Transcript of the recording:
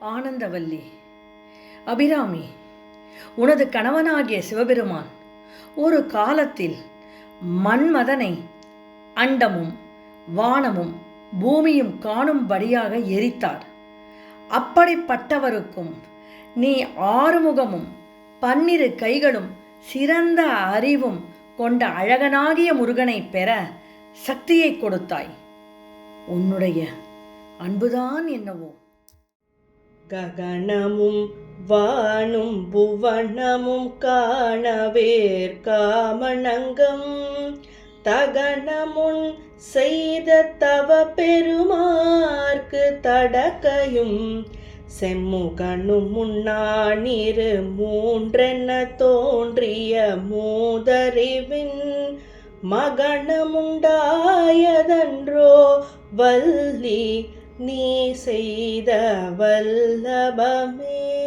ஆனந்தவல்லி. அபிராமி உனது கணவனாகிய சிவபெருமான் ஒரு காலத்தில் மன்மதனை அண்டமும் வானமும் பூமியும் காணும்படியாக எரித்தார். அப்படிப்பட்டவருக்கும் நீ ஆறுமுகமும் பன்னிரு கைகளும் சிறந்த அறிவும் கொண்ட அழகனாகிய முருகனை பெற சக்தியை கொடுத்தாய். உன்னுடைய அன்புதான் என்னவோ. ககனமும் வானும் புவனமும் காணவேர் காமணங்கம். தகனமுன் செய்த தவ பெருமார்க்கு தடக்கையும் செம்முகனும் முன்னானிரு மூன்றென தோன்றிய மூதறிவின் மகனமுண்டாயதன்றோ வல்லி நீ செய்த வல்லபமே.